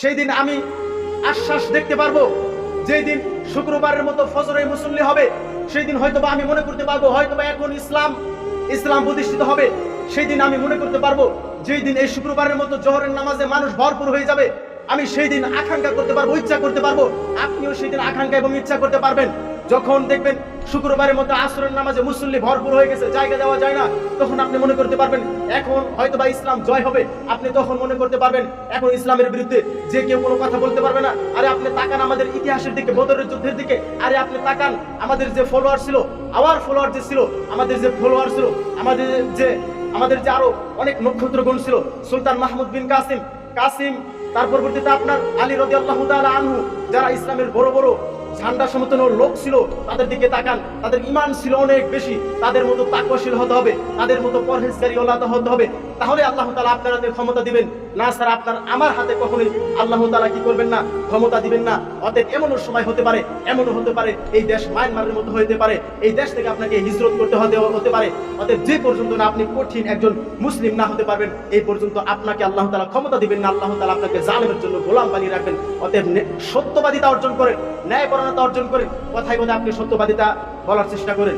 সেই দিন আমি আশ্বাস দেখতে পারব। যেই দিন শুক্রবারের মতো ফজরে মুসল্লি হবে সেই দিন হয়তোবা আমি মনে করতে পারব, হয়তোবা এখন ইসলাম ইসলাম প্রতিষ্ঠিত হবে। সেই দিন আমি মনে করতে পারব যেই দিন এই শুক্রবারের মতো জোহরের নামাজে মানুষ ভরপুর হয়ে যাবে, আমি সেই দিন আকাঙ্ক্ষা করতে পারব, ইচ্ছা করতে পারব। আপনিও সেই দিন আকাঙ্ক্ষা এবং ইচ্ছা করতে পারবেন। যখন দেখবেন শুক্রবারের মতো আসরের নামাজে মুসল্লি ভরপুর হয়ে গেছে, জায়গা দেওয়া যায় না, তখন আপনি মনে করতে পারবেন এখন হয়তো বা ইসলাম জয় হবে। আপনি তখন মনে করতে পারবেন এখন ইসলামের বিরুদ্ধে যে কেউ কোনো কথা বলতে পারবে না। আরে আপনি তাকান আমাদের ইতিহাসের দিকে, বদরের যুদ্ধের দিকে। আরে আপনি তাকান আমাদের যে ফলোয়ার ছিল আওয়ার ফলোয়ার যে ছিল, আমাদের যে ফলোয়ার ছিল, আমাদের যে আমাদের যে আরও অনেক নক্ষত্রগণ ছিল, সুলতান মাহমুদ বিন কাসিম। কাসিম, তার পরবর্তীতে আপনার আলী রদি আল্লাহ আনহু, যারা ইসলামের বড় বড় ঝান্ডা সমতন লোক ছিল, তাদের দিকে তাকান। তাদের ইমান ছিল অনেক বেশি। তাদের মতো তাকশীল হতে হবে। তাদের মতো পরহেজকারী ওলাতে হতে হবে। তাহলে আল্লাহ তালা আপনারা ক্ষমতা দিবেন। না স্যার, আপনার আমার হাতে কখনোই আল্লাহ তালা কি করবেন না? ক্ষমতা দিবেন না। অতএব এমনও সময় হতে পারে, এমনও হতে পারে, এই দেশ মায়ানমারের মতো হতে পারে, এই দেশ থেকে আপনাকে হিজরত করতে হতে হতে পারে। অতএব যে পর্যন্ত না আপনি কঠিন একজন মুসলিম না হতে পারবেন, এই পর্যন্ত আপনাকে আল্লাহ তালা ক্ষমতা দিবেন না, আল্লাহ তালা আপনাকে জালেমের জন্য গোলাম বানিয়ে রাখবেন। অতএব সত্যবাদিতা অর্জন করেন ন্যায়পরণতা অর্জন করেন। কথায় কথা আপনি সত্যবাদিতা বলার চেষ্টা করেন।